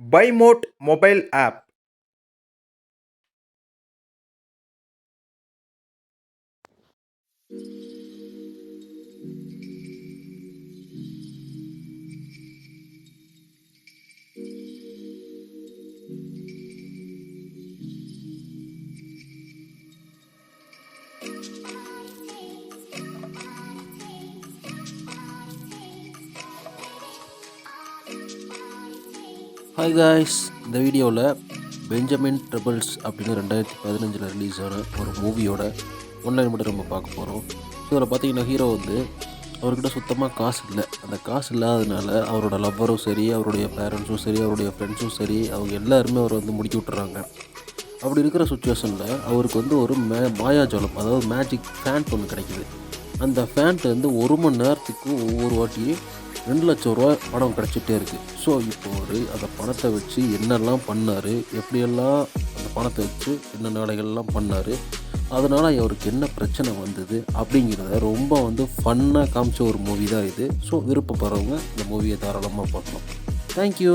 by mode mobile app hi guys இந்த வீடியோவில் Benjamin triples அப்படின்னு ரெண்டாயிரத்தி பதினஞ்சில் ரிலீஸ் ஆன ஒரு மூவியோட ஒன்லைன் மட்டும் நம்ம பார்க்க போகிறோம் ஸோ இதில் பார்த்தீங்கன்னா ஹீரோ வந்து அவர்கிட்ட சுத்தமாக காசு இல்லை. அந்த காசு இல்லாததுனால அவரோட லவ்வரும் சரி அவருடைய பேரண்ட்ஸும் சரி அவருடைய ஃப்ரெண்ட்ஸும் சரி அவங்க எல்லாருமே அவரை வந்து முடிக்கி விட்டுறாங்க. அப்படி இருக்கிற சுச்சுவேஷனில் அவருக்கு வந்து ஒரு மே மாயாஜாலம் அதாவது மேஜிக் ஃபேண்ட் ஒன்று கிடைக்குது. அந்த ஃபேண்ட் வந்து ஒரு மணி நேரத்துக்கு ஒவ்வொரு வாட்டியும் ரெண்டு லட்சம் ரூபா பணம் கிடச்சிட்டே இருக்குது ஸோ இப்போ ஒரு அந்த பணத்தை வச்சு என்னெல்லாம் பண்ணார் எப்படியெல்லாம் அந்த பணத்தை வச்சு என்னென்ன வேலைகள்லாம் பண்ணார் அதனால் அவருக்கு என்ன பிரச்சனை வந்தது அப்படிங்கிறத ரொம்ப வந்து ஃபன்னாக காமிச்ச ஒரு மூவி தான் இது. ஸோ விருப்பப்படுறவங்க இந்த மூவியை தாராளமாக பார்க்கலாம். தேங்க்யூ